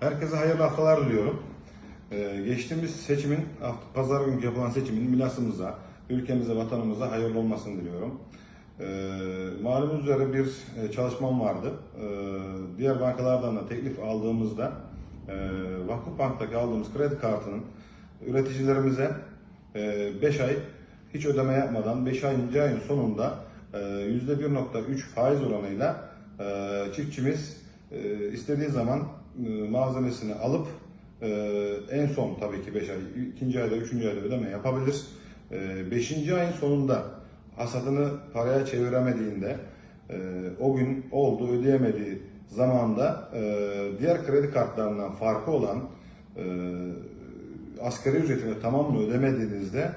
Herkese hayırlı haftalar diliyorum. Ee, geçtiğimiz seçimin, pazar günkü yapılan seçimin milasımıza, ülkemize, vatanımıza hayırlı olmasını diliyorum. Ee, malumunuz üzere bir e, çalışmam vardı. Ee, diğer bankalardan da teklif aldığımızda e, Vakıfbank'taki aldığımız kredi kartının üreticilerimize 5 ay hiç ödeme yapmadan 5 ayıncı ayın sonunda e, %1.3 faiz oranıyla e, çiftçimiz e, istediği zaman e, malzemesini alıp e, en son tabii ki 5 ay, ikinci ayda, üçüncü ayda ödeme yapabilir. 5. ayın sonunda hasadını paraya çeviremediğinde e, o gün oldu ödeyemediği zamanda e, diğer kredi kartlarından farkı olan e, asgari ücretini tamamını ödemediğinizde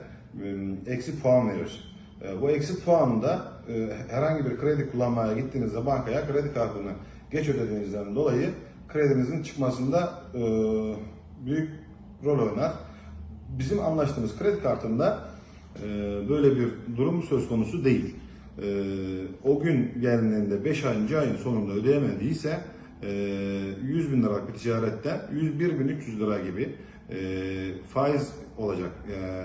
e, eksi puan verir. E, Bu eksi puanı da e, herhangi bir kredi kullanmaya gittiğinizde bankaya kredi kartını geç ödediğinizden dolayı kredinizin çıkmasında e, büyük rol oynar. Bizim anlaştığımız kredi kartında e, böyle bir durum söz konusu değil. E, O gün geldiğinde 5 ayıncı ayın sonunda ödeyemediyse e, 100 bin liralık bir ticarette 101 bin 300 lira gibi e, faiz olacak. E,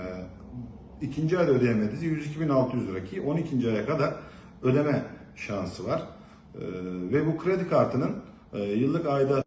İkinci ayda ödeyemediyse 102.600 lira ki 12. aya kadar ödeme şansı var. E, Ve bu kredi kartının yıllık ayda